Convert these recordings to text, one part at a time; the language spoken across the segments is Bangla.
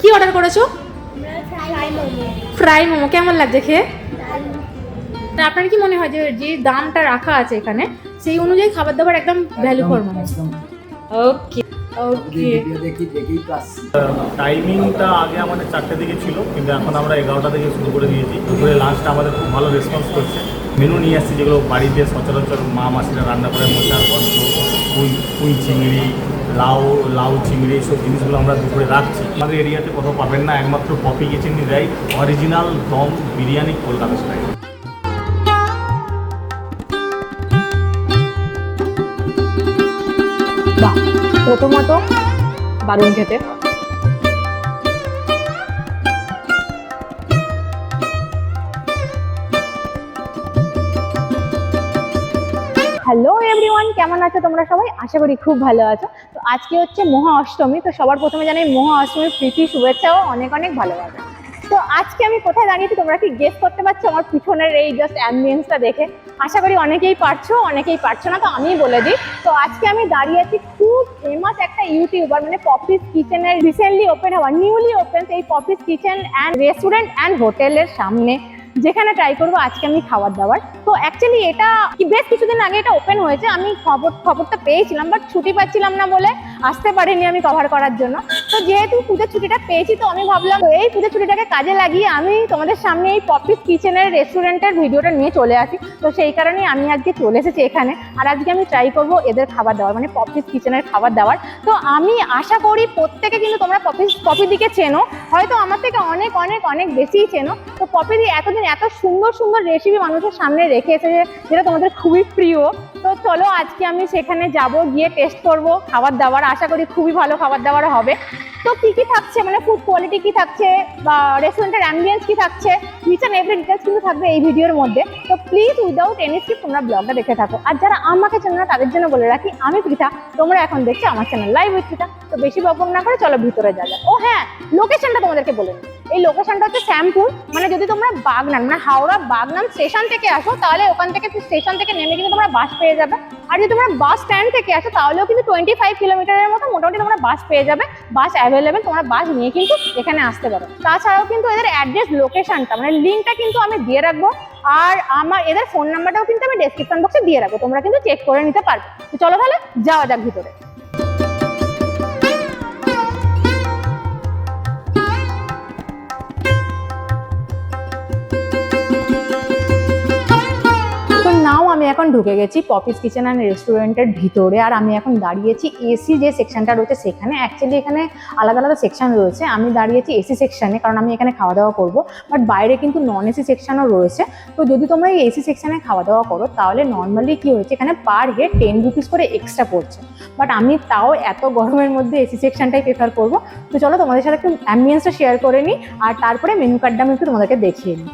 কি অর্ডার করেছ? ফ্রাই মোমো। কেমন লাগছে খেয়ে? তা আপনার কি মনে হয় যে যে দামটা রাখা আছে এখানে সেই অনুযায়ী খাবার দাবার একদম ভ্যালু ফর মানি ওকে ওকে টাইমিংটা আগে আমাদের চারটে দিকে ছিল কিন্তু এখন আমরা এগারোটা থেকে শুরু করে দিয়েছি। দুপুরে লাঞ্চটা আমাদের খুব ভালো রেসপন্স করছে। মেনু নিয়ে আসছি যেগুলো বাড়িতে সচরাচর মা মাসিরা রান্না করে মোচার গন্ধ পুঁই পুঁই চিংড়ি লাউ লাউ, চিংড়ি এইসব জিনিসগুলো আমরা দুপুরে রাখছি। আমাদের এরিয়াতে কোথাও পাবেন না, একমাত্র পপি কিচেনই দেয়। অরিজিনাল দম বিরিয়ানি কলকাতা স্টাইল প্রথমত দারুণ খেতে। হ্যালো এভরিওয়ান কেমন আছো তোমরা সবাই? আশা করি খুব ভালো আছো। আজকে হচ্ছে মহা অষ্টমী, তো সবার প্রথমে জানাই মহা অষ্টমীর প্রীতি, শুভেচ্ছা ও অনেক অনেক ভালোবাসা। তো আজকে আমি কোথায় দাঁড়িয়েছি তোমরা কি গেস করতে পারছ? আমার পিছনের এই জাস্ট অ্যাম্বিয়েন্সটা দেখে। আশা করি অনেকেই পারছ অনেকেই পারছ না, তো আমি বলে দিই। তো আজকে আমি দাঁড়িয়ে আছি খুব ফেমাস একটা ইউটিউবার মানে পপিস কিচেনের রিসেন্টলি ওপেন হওয়া নিউলি ওপেন এই Poppy's kitchen and restaurant and হোটেলের সামনে, যেখানে ট্রাই করব আজকে আমি খাবার দাবার। তো অ্যাকচুয়ালি এটা বেশ কিছুদিন আগে এটা ওপেন হয়েছে, আমি খবর, খবরটা পেয়েছিলাম বাট ছুটি পাচ্ছিলাম না বলে আসতে পারিনি আমি কভার করার জন্য। তো যেহেতু পুজোর ছুটিটা পেয়েছি, তো আমি ভাবলাম এই পুজোর ছুটিটাকে কাজে লাগিয়ে আমি তোমাদের সামনে এই পপিস কিচেনের রেস্টুরেন্টের ভিডিওটা নিয়ে চলে আসি। তো সেই কারণেই আমি আজকে চলে এসেছি এখানে। আর আজকে আমি ট্রাই করব এদের খাবার দাবার মানে পপিস কিচেনের খাবার দাবার। তো আমি আশা করি প্রত্যেকে কিন্তু তোমরা পপিস পপি দিকে চেনো। হয়তো আমার থেকে অনেক অনেক অনেক বেশিই চেনো। তো পপি দি এতদিন এত সুন্দর সুন্দর রেসিপি মানুষের সামনে রেখে এসেছে, যেটা তোমাদের খুবই প্রিয়। তো চলো আজকে আমি সেখানে যাব, গিয়ে টেস্ট করব, খাবার দাবার, আশা করি খুবই ভালো খাবার দাবার হবে। তো কি কি থাকছে? মানে ফুড কোয়ালিটি কি থাকছে? বা রেস্টুরেন্টের অ্যাম্বিয়েন্স কি থাকছে? নিচ এভরি ডিটেলস কিন্তু থাকবে এই ভিডিওর মধ্যে। তো প্লিজ উইদাউট এনি স্কিপ তোমরা ব্লগটা দেখে থাকো। আর যারা আমাকে চেনো না, তাদের জন্য বলে রাখি, আমি পৃথা তোমরা এখন দেখছ আমার চ্যানেল লাইভ উইথ পৃথা তো বেশি বকবক না করে চলো ভিতরে যা ও হ্যাঁ লোকেশনটা তোমাদেরকে বলে নিই এই লোকেশনটা হচ্ছে শ্যামপুর। মানে যদি তোমরা বাগনান মানে হাওড়া বাগনান স্টেশন থেকে আসো, তাহলে ওখান থেকে স্টেশন থেকে নেমে কিন্তু তোমরা বাস পেয়ে যাবে। আর যদি তোমরা বাস স্ট্যান্ড থেকে আসো, তাহলেও কিন্তু টোয়েন্টি ফাইভ কিলোমিটারের মতো মোটামুটি তোমরা বাস পেয়ে যাবে। বাস অ্যাভেলেবেল তোমরা বাস নিয়ে কিন্তু এখানে আসতে পারো। তাছাড়াও কিন্তু এদের অ্যাড্রেস লোকেশনটা মানে লিঙ্কটা কিন্তু আমি দিয়ে রাখব। আর আমার, এদের ফোন নাম্বারটাও কিন্তু আমি ডেসক্রিপশন বক্সে দিয়ে রাখব। তোমরা কিন্তু চেক করে নিতে পারবে। চলো তাহলে, যাওয়া যাক ভিতরে। আমি এখন ঢুকে গেছি পপিস কিচেন অ্যান্ড রেস্টুরেন্টের ভিতরে, আর আমি এখন দাঁড়িয়েছি এসি যে সেকশনটা রয়েছে সেখানে। অ্যাকচুয়ালি এখানে আলাদা আলাদা সেকশন রয়েছে। আমি দাঁড়িয়েছি এসি সেকশানে কারণ আমি এখানে খাওয়া দাওয়া করব। বাট বাইরে কিন্তু নন এসি সেকশনও রয়েছে। তো যদি তোমরা এই এসি সেকশানে খাওয়া দাওয়া করো, তাহলে নর্মালি কী হয়েছে, এখানে পার হেড টেন রুপিস করে এক্সট্রা পড়ছে। বাট আমি তাও এত গরমের মধ্যে এসি সেকশনটাই প্রেফার করব। তো চলো তোমাদের সাথে একটু অ্যাম্বিয়েন্সটা শেয়ার করে নিই, আর তারপরে মেনু কার্ডটা আমি একটু তোমাদেরকে দেখিয়ে নিই।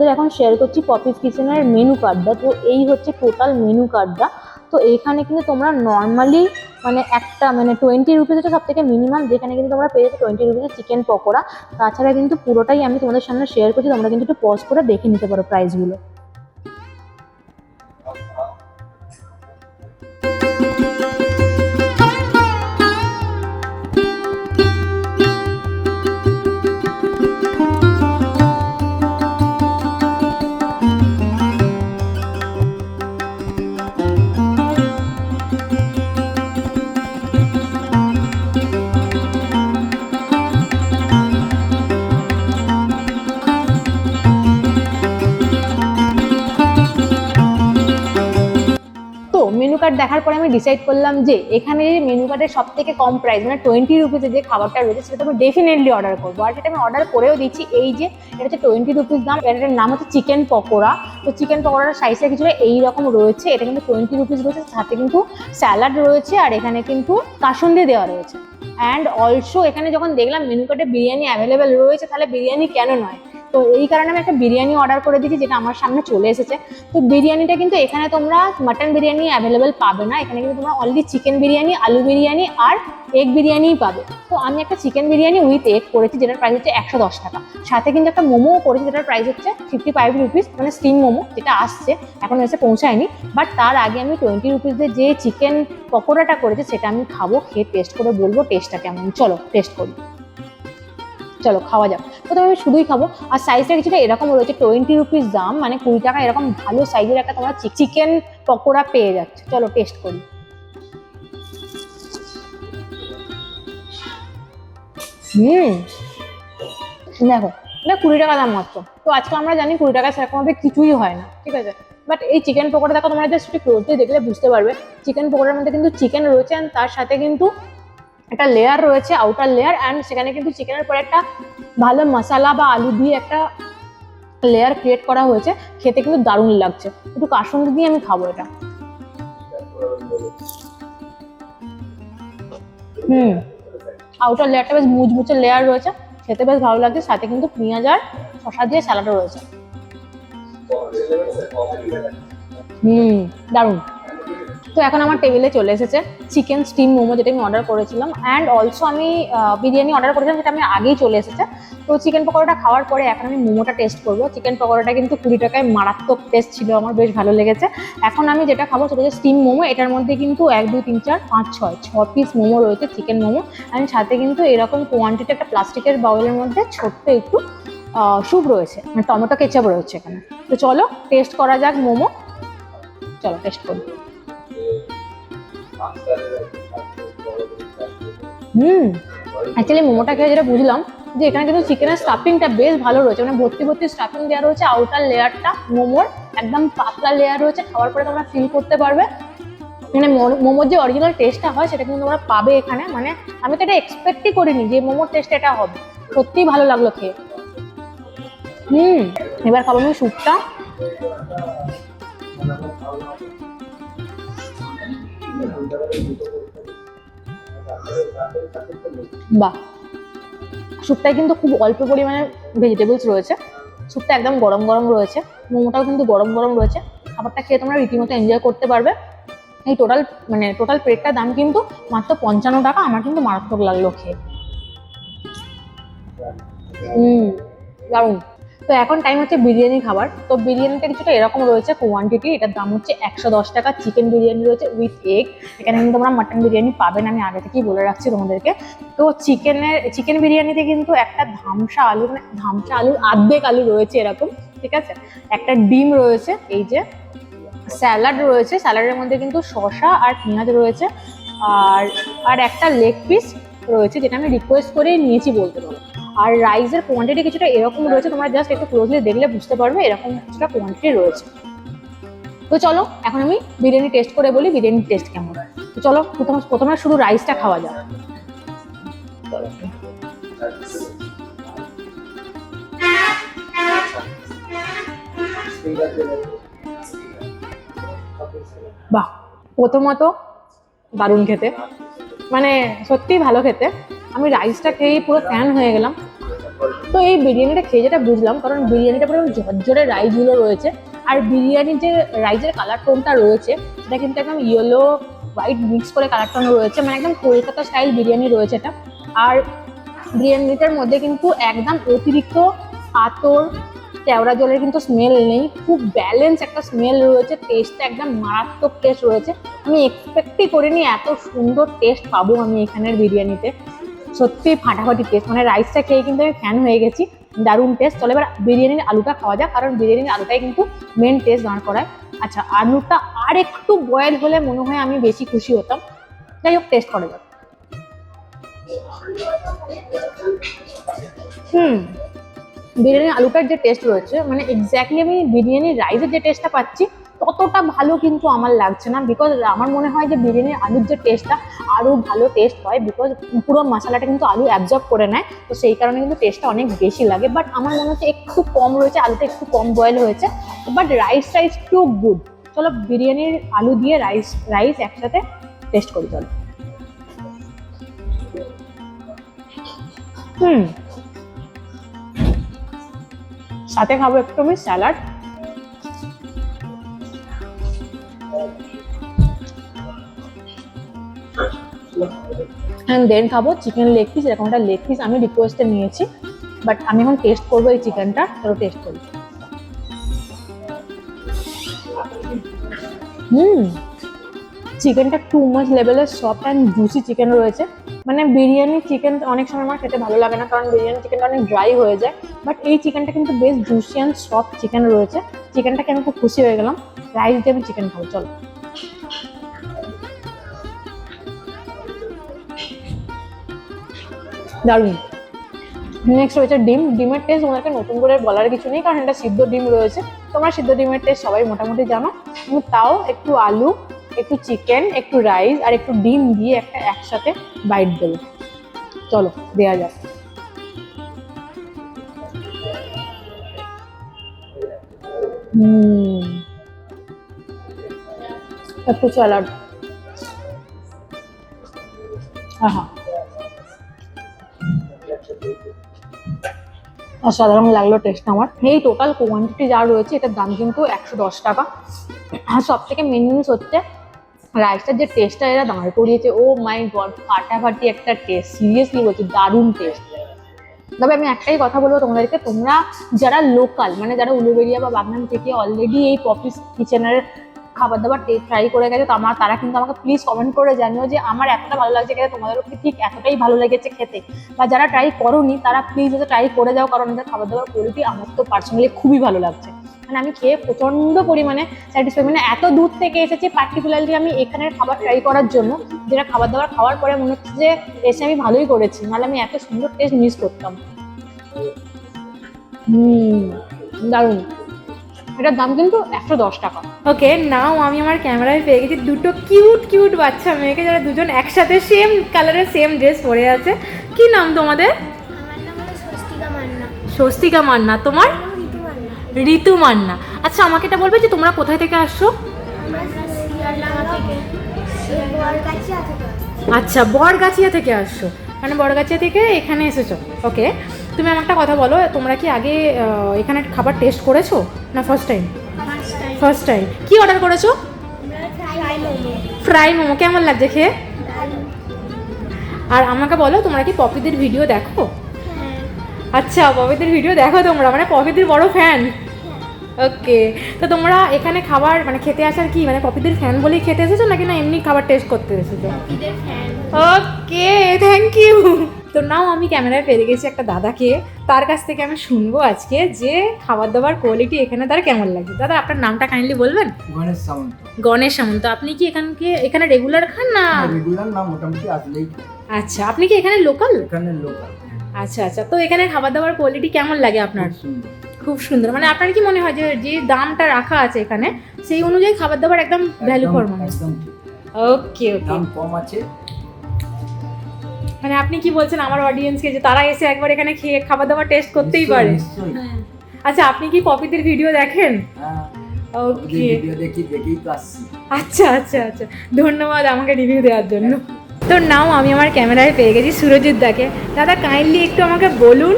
তোমাদের এখন শেয়ার করছি পপিস কিচেনের মেনু কার্ডটা তো এই হচ্ছে টোটাল মেনু কার্ডটা তো এইখানে কিন্তু তোমরা নর্মালি মানে একটা মানে টোয়েন্টি রুপিস হচ্ছে সব থেকে মিনিমাম যেখানে কিন্তু তোমরা পেয়ে যাচ্ছ টোয়েন্টি রুপিসের চিকেন পকোড়া। তাছাড়া কিন্তু পুরোটাই আমি তোমাদের সামনে শেয়ার করছি, তোমরা কিন্তু একটু পজ করে দেখে নিতে পারো প্রাইসগুলো কার্ড দেখার পরে আমি ডিসাইড করলাম যে এখানে যে মেনু কার্ডের সব থেকে কম প্রাইস মানে টোয়েন্টি রুপিসে যে খাবারটা রয়েছে সেটা আমি ডেফিনেটলি অর্ডার করব। আর সেটা আমি অর্ডার করেও দিচ্ছি এই যে এটা হচ্ছে টোয়েন্টি রুপিস দাম, এটার নাম হচ্ছে চিকেন পকোড়া। তো চিকেন পকোড়ার সাইজটা কিছুটা এইরকম রয়েছে, এটা কিন্তু টোয়েন্টি রুপিস রয়েছে, সাথে কিন্তু স্যালাড রয়েছে, আর এখানে কিন্তু কাসুন্দি দেওয়া রয়েছে। অ্যান্ড অলসো এখানে যখন দেখলাম মেনু কার্ডে বিরিয়ানি অ্যাভেলেবেল রয়েছে, তাহলে বিরিয়ানি কেন নয়? তো এই কারণে আমি একটা বিরিয়ানি অর্ডার করে দিয়েছি, যেটা আমার সামনে চলে এসেছে। তো বিরিয়ানিটা কিন্তু এখানে তোমরা মাটন বিরিয়ানি অ্যাভেলেবেল পাবে না। এখানে কিন্তু তোমরা অনলি চিকেন বিরিয়ানি, আলু বিরিয়ানি আর এগ বিরিয়ানিই পাবে। তো আমি একটা চিকেন বিরিয়ানি উইথ এগ করেছি, যেটার প্রাইস হচ্ছে একশো দশ টাকা। সাথে কিন্তু একটা মোমোও করেছি, যেটার প্রাইস হচ্ছে ফিফটি ফাইভ রুপিস মানে স্টিম মোমো, যেটা আসছে, এখন এসে পৌঁছায়নি। বাট তার আগে আমি টোয়েন্টি রুপিসের যে চিকেন পকোড়াটা করেছে, সেটা আমি খাব, খেয়ে টেস্ট করে বলব টেস্টটা কেমন। চলো টেস্ট করি। চলো খাওয়া যাক। প্রথমে আমি শুধুই খাব। আর সাইজটা কিছুটা এরকম রয়েছে টোয়েন্টি রুপিস দাম মানে কুড়ি টাকা এরকম ভালো সাইজের একটা তোমরা চিকেন পকোড়া পেয়ে যাচ্ছে। চলো টেস্ট করি। হুম। দেখো, এটা কুড়ি টাকা দাম মাত্র। তো আজকে আমরা জানি কুড়ি টাকা সেরকমভাবে কিছুই হয় না, ঠিক আছে? বাট এই চিকেন পকোড়া, দেখো তোমরা জাস্ট একটু ক্লোজলি দেখলে বুঝতে পারবে। চিকেন পকোড়ার মধ্যে কিন্তু চিকেন রয়েছে and তার সাথে কিন্তু একটা লেয়ার রয়েছে আউটার লেয়ার অ্যান্ড সেখানে কিন্তু চিকেনের পরে একটা ভালো মশালা বা আলু দিয়ে একটা লেয়ার ক্রিয়েট করা হয়েছে। খেতে কিন্তু দারুণ লাগছে। একটু কাসুন্দি দিয়ে আমি খাব এটা। হুম। আউটার লেয়ারটা বেশ মুচমুচে লেয়ার রয়েছে। খেতে বেশ ভালো লাগছে। সাথে কিন্তু পেঁয়াজ আর শসা দিয়ে স্যালাডও রয়েছে। হুম, দারুণ। তো এখন আমার টেবিলে চলে এসেছে চিকেন স্টিম মোমো যেটা আমি অর্ডার করেছিলাম অ্যান্ড অলসো আমি বিরিয়ানি অর্ডার করেছিলাম সেটা আমি আগেই চলে এসেছে। তো চিকেন পকোড়াটা খাওয়ার পরে এখন আমি মোমোটা টেস্ট করব। চিকেন পকোড়াটা কিন্তু কুড়ি টাকায় মারাত্মক টেস্ট ছিল, আমার বেশ ভালো লেগেছে। এখন আমি যেটা খাব সেটা হচ্ছে স্টিম মোমো, এটার মধ্যে কিন্তু এক, দুই, তিন, চার, পাঁচ, ছয়, ছ পিস মোমো রয়েছে চিকেন মোমো। অ্যান্ড সাথে কিন্তু এরকম কোয়ান্টিটি একটা প্লাস্টিকের বাউলের মধ্যে ছোট্ট একটু স্যুপ রয়েছে মানে টমেটো কেচাপ রয়েছে এখানে। তো চলো টেস্ট করা যাক মোমো। চলো টেস্ট করি হুম অ্যাকচুয়ালি মোমোটা খেয়ে যেটা বুঝলাম যে এখানে কিন্তু চিকেনের স্টাফিংটা বেশ ভালো রয়েছে। মানে ভর্তি ভর্তি স্টাফিং দেওয়া রয়েছে আউটার লেয়ারটা মোমোর, একদম পাতলা লেয়ার রয়েছে, খাওয়ার পরে তোমরা ফিল করতে পারবে। মানে মোমোর যে অরিজিনাল টেস্টটা হয়, সেটা কিন্তু তোমরা পাবে এখানে। মানে আমি তো এটা এক্সপেক্টই করিনি যে মোমোর টেস্ট এটা হবে। সত্যিই ভালো লাগল খেয়ে। হুম, এবার খাব আমি স্যুপটা বাহ। স্যুপটায় কিন্তু খুব অল্প পরিমাণে ভেজিটেবলস রয়েছে। স্যুপটা একদম গরম গরম রয়েছে। মোমোটাও কিন্তু গরম গরম রয়েছে। খাবারটা খেয়ে তোমরা রীতিমতো এনজয় করতে পারবে। এই টোটাল মানে টোটাল প্লেটটার দাম কিন্তু মাত্র পঞ্চান্ন টাকা। আমার কিন্তু মারাত্মক লাগল খেয়ে। হুম, দারুণ। তো এখন টাইম হচ্ছে বিরিয়ানি খাবার। তো বিরিয়ানিটা কিছুটা এরকম রয়েছে কোয়ান্টিটি এটার দাম হচ্ছে একশো দশ টাকা। চিকেন বিরিয়ানি রয়েছে উইথ এগ এখানে কিন্তু তোমরা মাটন বিরিয়ানি পাবেন আমি আগে থেকেই বলে রাখছি তোমাদেরকে। তো চিকেনের চিকেন বিরিয়ানিতে কিন্তু একটা ধামসা আলু মানে ধামসা আলুর আর্ধেক আলু রয়েছে এরকম, ঠিক আছে? একটা ডিম রয়েছে, এই যে স্যালাড রয়েছে, স্যালাডের মধ্যে কিন্তু শশা আর পেঁয়াজ রয়েছে। আর আর একটা লেগ পিস রয়েছে, যেটা আমি রিকোয়েস্ট করেই নিয়েছি বলতে পারো। আর রাইসের কোয়ান্টিটি কিছুটা এরকম রয়েছে, তোমরা জাস্ট একটু ক্লোজলি দেখলে বুঝতে পারবে এরকম কিছুটা কোয়ান্টিটি রয়েছে। তো চলো, এখন আমি বিরিয়ানি টেস্ট করে বলি বিরিয়ানি টেস্ট কেমন? তো চলো, প্রথমে প্রথমে শুধু রাইসটা খাওয়া যাক। বাহ, প্রথমত দারুণ খেতে। মানে সত্যিই ভালো খেতে। আমি রাইসটা খেয়েই পুরো ফ্যান হয়ে গেলাম। তো এই বিরিয়ানিটা খেয়ে যেটা বুঝলাম, কারণ বিরিয়ানিটা পুরো ঝরঝরে রাইসগুলো রয়েছে, আর বিরিয়ানির যে রাইসের কালার টোনটা রয়েছে, সেটা কিন্তু একদম ইয়েলো হোয়াইট মিক্স করে কালার টোন রয়েছে মানে একদম কলকাতা স্টাইল বিরিয়ানি রয়েছে এটা। আর বিরিয়ানিটার মধ্যে কিন্তু একদম অতিরিক্ত আতর কেওড়া জলের কিন্তু স্মেল নেই, খুব ব্যালেন্স একটা স্মেল রয়েছে টেস্টটা একদম মারাত্মক টেস্ট রয়েছে। আমি এক্সপেক্টই করিনি এত সুন্দর টেস্ট পাবো আমি এখানের বিরিয়ানিতে। সত্যি ফাটাফাটি টেস্ট মানে রাইসটা খেয়ে কিন্তু আমি ফ্যান হয়ে গেছি। দারুণ টেস্ট চলে এবার বিরিয়ানির আলুটা খাওয়া যাক, কারণ বিরিয়ানির আলুটাই কিন্তু মেন টেস্ট দাঁড় করায়। আচ্ছা আলুটা আর একটু বয়েল হলে মনে হয় আমি বেশি খুশি হতাম। যাই হোক টেস্ট করা যাক। হুম বিরিয়ানির আলুটার যে টেস্ট রয়েছে মানে এক্স্যাক্টলি আমি বিরিয়ানির রাইসের যে টেস্টটা পাচ্ছি ততটা ভালো কিন্তু আমার লাগছে না বিকজ আমার মনে হয় যে বিরিয়ানির আলুর যে টেস্টটা আরও ভালো টেস্ট হয় বিকজ পুরো মশলাটা কিন্তু আলু অ্যাবজর্ব করে নেয়। তো সেই কারণে কিন্তু টেস্টটা অনেক বেশি লাগে। বাট আমার মনে হচ্ছে একটু কম রয়েছে, আলুটা একটু কম বয়েল হয়েছে। But rice rice too good চলো বিরিয়ানির আলু দিয়ে রাইস রাইস একসাথে টেস্ট করি, চলো। হুম। সাথে খাব একটু আমি স্যালাড অ্যান্ড দেন খাব চিকেন লেগ পিস এরকম একটা লেগ পিস আমি রিকোয়েস্টে নিয়েছি বাট আমি এখন টেস্ট করব এই চিকেনটা চলো টেস্ট করি হুম চিকেনটা টু মাচ লেভেলের সফট অ্যান্ড জুসি চিকেন রয়েছে। মানে বিরিয়ানি চিকেন অনেক সময় আমার খেতে ভালো লাগে না, কারণ বিরিয়ানি চিকেনটা অনেক ড্রাই হয়ে যায়। বাট এই চিকেনটা কিন্তু বেশ জুসি অ্যান্ড সফট চিকেন রয়েছে। চিকেনটাকে আমি খুব খুশি হয়ে গেলাম। রাইস দিয়ে আমি চিকেন খাব, চলো। দারুণ। নেক্সট রয়েছে ডিম। ডিমের টেস্ট ওনাকে নতুন করে বলার কিছু নেই, কারণ এটা সিদ্ধ ডিম রয়েছে। তোমরা সিদ্ধ ডিমের টেস্ট সবাই মোটামুটি জানো। কিন্তু তাও একটু আলু, একটু চিকেন একটু রাইস আর একটু ডিম দিয়ে একটা একসাথে বাইট দেবো। চলো দেওয়া যাক। একটু স্যালাড আহা। অসাধারণ লাগল টেস্ট আমার এই টোটাল কোয়ান্টিটি যা রয়েছে, এটার দাম কিন্তু একশো দশ টাকা। আর সব থেকে মেন জিনিস হচ্ছে রাইসটার যে টেস্টটা এরা দাঁড় করিয়েছে, ও মাই গড ফাটাফাটি একটা টেস্ট সিরিয়াসলি বলছি, দারুণ টেস্ট তবে আমি একটাই কথা বলব তোমাদেরকে, তোমরা যারা লোকাল মানে যারা উলুবেরিয়া বা বাগনান থেকে অলরেডি এই পপিস কিচেনের খাবার দাবার টেস্ট ট্রাই করে গেছে, তো আমার তারা কিন্তু আমাকে প্লিজ কমেন্ট করে জানিও যে আমার এতটা ভালো লাগছে খেতে তোমাদেরও কি ঠিক এতটাই ভালো লেগেছে খেতে। বা যারা ট্রাই করোনি, তারা প্লিজ এটা ট্রাই করে যাও, কারণ এদের খাবার দাবার কোয়ালিটি আমার তো পার্সোনালি খুবই ভালো লাগছে। মানে আমি খেয়ে প্রচণ্ড পরিমাণে স্যাটিসফাই মানে এত দূর থেকে এসেছি পার্টিকুলারলি আমি এখানের খাবার ট্রাই করার জন্য, যেটা খাবার দাবার খাওয়ার পরে মনে হচ্ছে যে এসে আমি ভালোই করেছি, নাহলে আমি এত সুন্দর টেস্ট মিস করতাম। হুম, দারুণ। এটার দাম কিন্তু একশো দশ টাকা। ওকে নাও আমি আমার ক্যামেরায় পেয়ে গেছি দুটো কিউট কিউট বাচ্চা মেয়েকে যারা দুজন একসাথে সেম কালারের সেম ড্রেস পরে আছে। কি নাম তোমাদের? আমার নাম হলো স্বস্তিকা মান্না। তোমার? ঋতু মান্না। আচ্ছা আমাকে এটা বলবে যে তোমরা কোথায় থেকে আসছো। আচ্ছা বরগাছিয়া থেকে আসছো। মানে বরগাছিয়া থেকে এখানে এসেছ। ওকে তুমি আমার একটা কথা বলো তোমরা কি আগে এখানে খাবার টেস্ট করেছ? না ফার্স্ট টাইম ফার্স্ট টাইম কি অর্ডার করেছ? ফ্রাই মোমো কেমন লাগছে খেয়ে? আর আমাকে বলো তোমরা কি পপিদের ভিডিও দেখো? হ্যাঁ। আচ্ছা পপিদের ভিডিও দেখো তোমরা মানে পপিদের বড় ফ্যান ওকে তো তোমরা এখানে খাবার মানে খেতে আসার কি মানে পপিদের ফ্যান বলেই খেতে এসেছ নাকি না এমনি খাবার টেস্ট করতে এসেছ? ওকে থ্যাংক ইউ তো নাও আমি ক্যামেরায় পেরে গেছি একটা দাদাকে। তার কাছ থেকে আমি শুনব আজকে যে খাবার দাবার কোয়ালিটি এখানে তার কেমন লাগে দাদা আপনার নামটা কাইন্ডলি বলবেন? গণেশ সামন্ত। গণেশ সামন্ত। আপনি কি এখানকে এখানে রেগুলার খান না? রেগুলার না মোটামুটি আসলেই আচ্ছা আপনি কি এখানে লোকাল এখানে লোকাল আচ্ছা আচ্ছা। তো এখানে খাবার দাবার কোয়ালিটি কেমন লাগে আপনার? খুব সুন্দর। মানে আপনার কি মনে হয় যে যে দামটা রাখা আছে এখানে সেই অনুযায়ী খাবার দাবার একদম ভ্যালু ফর মানি। ওকে ওকে দাম কম আছে মানে আপনি কি বলছেন আমার অডিয়েন্সকে যে তারা এসে একবার এখানে খেয়ে খাবার দাবার টেস্ট করতেই পারে? আচ্ছা আপনি কি পপিদের ভিডিও দেখেন? হ্যাঁ। ওকে ভিডিও দেখি দেখেই তো আসছি। আচ্ছা আচ্ছা আচ্ছা। ধন্যবাদ আমাকে রিভিউ দেওয়ার জন্য। তো নাও আমি আমার ক্যামেরায় পেয়ে গেছি সুরজিৎ দাকে। দাদা কাইন্ডলি একটু আমাকে বলুন।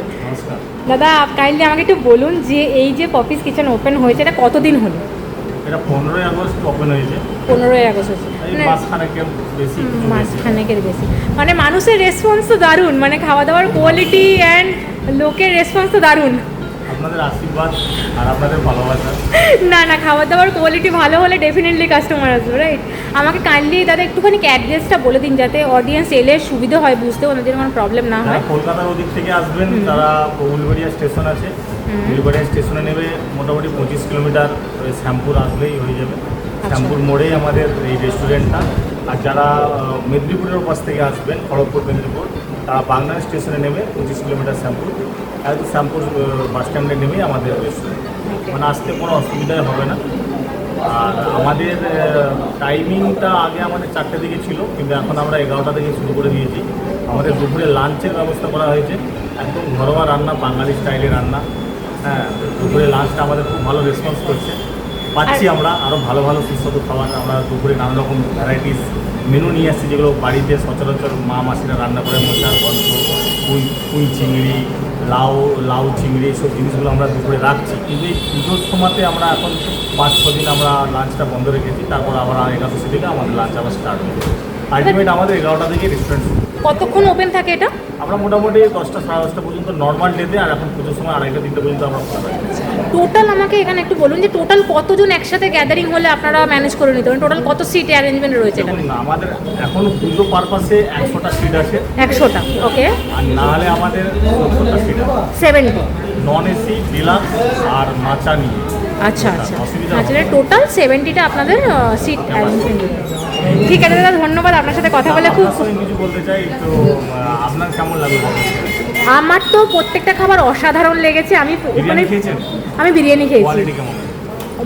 দাদা কাইন্ডলি আমাকে একটু বলুন যে এই যে পপিস কিচেন ওপেন হয়েছে এটা কতদিন হলো? এটা পনেরোই আগস্ট ওপেন হয়েছে। পনেরোই আগস্ট এই মানে মাসখানেকের বেশি মানে মানুষের রেসপন্স তো দারুণ। মানে খাওয়া দাওয়ার কোয়ালিটি অ্যান্ড লোকের রেসপন্স তো দারুণ। আপনাদের আশীর্বাদ আর আপনাদের ভালোবাসা। না না খাবার দাবার কোয়ালিটি ভালো হলে ডেফিনেটলি কাস্টমার আসবে রাইট আমাকে কাইন্ডলি দাদা একটুখানি অ্যাড্রেসটা বলে দিন যাতে অডিয়েন্স এলে সুবিধা হয় বুঝতে ওনাদের কোনো প্রবলেম না হয়। কলকাতার ওদিক থেকে আসবেন তারা স্টেশন আছে। উলবেড়িয়া স্টেশনে নেবে মোটামুটি পঁচিশ কিলোমিটার ওই শ্যামপুর আসলেই হয়ে যাবে। আচ্ছা। শ্যামপুর মোড়েই আমাদের এই রেস্টুরেন্টটা। আর যারা মেদিনীপুরের পাশ থেকে আসবেন খড়গপুর মেদিনীপুর তা বাংলা স্টেশনে নেমে পঁচিশ কিলোমিটার শ্যামপুর। আর শ্যামপুর বাস স্ট্যান্ডে নেমেই আমাদের রেস্টুরেন্ট। মানে আসতে কোনো অসুবিধাই হবে না। আর আমাদের টাইমিংটা আগে আমাদের চারটে দিকে ছিল কিন্তু এখন আমরা এগারোটা থেকে শুরু করে দিয়েছি। আমাদের দুপুরে লাঞ্চের ব্যবস্থা করা হয়েছে। একদম ঘরোয়া রান্না বাঙালি স্টাইলে রান্না। হ্যাঁ দুপুরে লাঞ্চটা আমাদের খুব ভালো রেসপন্স করছে। পাচ্ছি আমরা আরও ভালো ভালো সুস্বাদু খাবার। আমরা দুপুরে নানা রকম ভ্যারাইটিস মেনু নিয়ে আসছি যেগুলো বাড়িতে সচরাচর মা মাসিরা রান্না করে মোচার গন্ধ পুঁই পুঁই চিংড়ি লাউ লাউ চিংড়ি এইসব জিনিসগুলো আমরা দুপুরে রাখছি। কিন্তু এই পুজোর সময়তে আমরা এখন পাঁচ ছ দিন আমরা লাঞ্চটা বন্ধ রেখেছি। তারপর আবার একাদশী থেকে আমাদের লাঞ্চ আবার স্টার্ট হবে আলটিমেট আমাদের এগারোটা থেকে রেস্টুরেন্ট কতক্ষণ ওপেন থাকে এটা? আমরা মোটামুটি দশটা সাড়ে দশটা পর্যন্ত নর্মাল ডেতে আর এখন পুজোর সময় আড়াইটা তিনটে পর্যন্ত আমরা খোলা রাখি টোটাল আমাকে এখানে একটু বলুন যে টোটাল কতজন একসাথে গ্যাদারিং হলে আপনারা ম্যানেজ করে নিতে পারেন? টোটাল কত সিট অ্যারেঞ্জমেন্ট রয়েছে দেখুন আমাদের এখন পুজো পারপাসে একশোটা সিট আছে। একশোটা ওকে আর না হলে আমাদের সত্তরটা সিট আছে। সেভেন্টি নন এসি ডিলাক্স আর মাচা নিয়ে। আচ্ছা আচ্ছা। অসুবিধা আচ্ছা টোটাল সেভেন্টিটা আপনাদের সিট অ্যারেঞ্জমেন্ট ঠিক আছে দাদা ধন্যবাদ। আপনার সাথে কথা বলে খুব কিছু বলতে চাই তো আপনার কেমন লাগল? আমার তো প্রত্যেকটা খাবার অসাধারণ লেগেছে। আমি মানে আমি বিরিয়ানি খেয়েছি।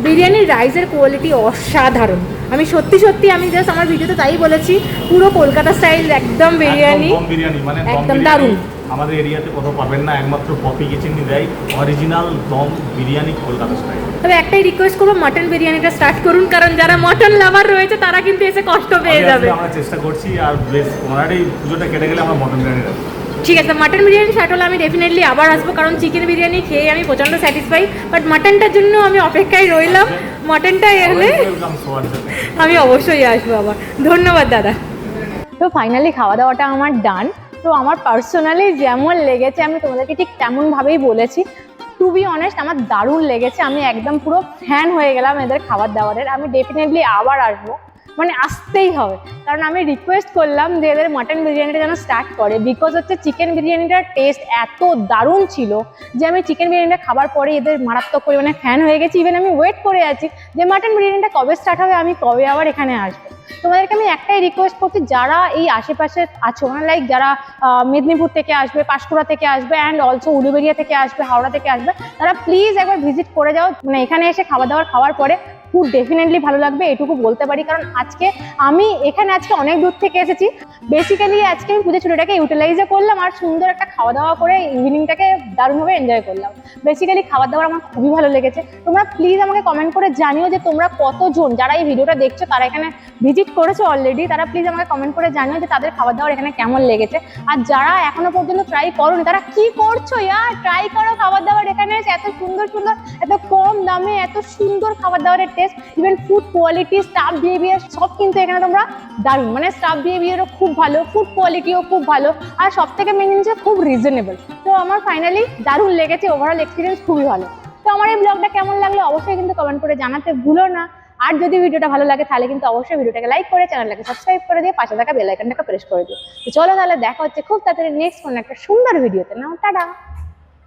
বিরিয়ানির রাইসের কোয়ালিটি অসাধারণ। আমি সত্যি সত্যি আমি জাস্ট আমার ভিডিওতে তাই বলেছি পুরো কলকাতা স্টাইল একদম বিরিয়ানি। একদম মানে দম একদম দারুণ। আমাদের এরিয়াতে কোথাও পাবেন না একমাত্র পপি কিচেনই দেয় অরিজিনাল দম বিরিয়ানি কলকাতা স্টাইল তবে একটাই রিকোয়েস্ট করব মাটন বিরিয়ানিটা স্টার্ট করুন কারণ যারা মাটন লাভার রয়েছে তারা কিন্তু এসে কষ্ট পেয়ে যাবে। আমরা চেষ্টা করছি আর বেশ ওনারই পুজোটা কেটে গেলে আমরা মটন বিরিয়ানি রাখব। ঠিক আছে মাটন বিরিয়ানি স্টার্ট হলে আমি ডেফিনেটলি আবার আসব কারণ চিকেন বিরিয়ানি খেয়ে আমি প্রচণ্ড স্যাটিসফাই বাট মাটনটার জন্য আমি অপেক্ষায় রইলাম। মাটনটা এলে আমি অবশ্যই আসব আবার। ধন্যবাদ দাদা। তো ফাইনালি খাওয়া দাওয়াটা আমার ডান তো আমার পার্সোনালি যেমন লেগেছে, আমি তোমাদেরকে ঠিক তেমনভাবেই বলেছি। টু বি অনেস্ট আমার দারুণ লেগেছে। আমি একদম পুরো ফ্যান হয়ে গেলাম এদের খাবার দাবারের। আমি ডেফিনেটলি আবার আসব। মানে আসতেই হবে। কারণ আমি রিকোয়েস্ট করলাম যে এদের মাটন বিরিয়ানিটা যেন স্টার্ট করে। বিকজ হচ্ছে চিকেন বিরিয়ানিটার টেস্ট এত দারুণ ছিল যে আমি চিকেন বিরিয়ানিটা খাবার পরে এদের মারাত্মক পরিমাণে ফ্যান হয়ে গেছি। ইভেন আমি ওয়েট করে আছি যে মাটন বিরিয়ানিটা কবে স্টার্ট হবে, আমি কবে আবার এখানে আসব। তোমাদেরকে আমি একটাই রিকোয়েস্ট করছি, যারা এই আশেপাশে আছো মানে লাইক যারা মেদিনীপুর থেকে আসবে, পাঁশকুড়া থেকে আসবে অ্যান্ড অলসো উলুবেরিয়া থেকে আসবে, হাওড়া থেকে আসবে, তারা প্লিজ একবার ভিজিট করে যাও। মানে এখানে এসে খাবার দাবার খাওয়ার পরে ফুড ডেফিনেটলি ভালো লাগবে, এটুকু বলতে পারি। কারণ আজকে আমি এখানে আজকে অনেক দূর থেকে এসেছি। বেসিক্যালি আজকে আমি পুজো ছুটিটাকে ইউটিলাইজও করলাম আর সুন্দর একটা খাওয়া দাওয়া করে ইভিনিংটাকে দারুণভাবে এনজয় করলাম। বেসিক্যালি খাবার দাবার আমার খুবই ভালো লেগেছে। তোমরা প্লিজ আমাকে কমেন্ট করে জানিও যে তোমরা কতজন যারা এই ভিডিওটা দেখছ, তারা এখানে ভিজিট করেছ অলরেডি তারা প্লিজ আমাকে কমেন্ট করে জানিও যে তাদের খাবার দাবার এখানে কেমন লেগেছে। আর যারা এখনও পর্যন্ত ট্রাই করোনি, তারা কি করছ ইয়ার? ট্রাই করো খাবার দাবার এখানে এত সুন্দর সুন্দর, এত কম দামে এত সুন্দর খাবার দাবারের taste even food quality staff behaviour সব কিন্তু এখানে তোমরা দারুণ। মানে স্টাফ বিহেভিয়ারও খুব ভালো ফুড কোয়ালিটিও খুব ভালো, আর সব থেকে মেন জিনিস খুব রিজনেবল তো আমার ফাইনালি দারুণ লেগেছে ওভারঅল এক্সপিরিয়েন্স খুবই ভালো। তো আমার এই ব্লগটা কেমন লাগল অবশ্যই কিন্তু কমেন্ট করে জানাতে ভুলো না। আর যদি ভিডিওটা ভালো লাগে তাহলে কিন্তু অবশ্যই ভিডিওটাকে লাইক করে চ্যানেলটাকে সাবস্ক্রাইব করে দিয়ে পাশে থাকা বেলাইকনটাকে প্রেস করে দিও। চলো তাহলে দেখা হচ্ছে খুব তাড়াতাড়ি নেক্সট কোনো একটা সুন্দর ভিডিওতে না টাটা!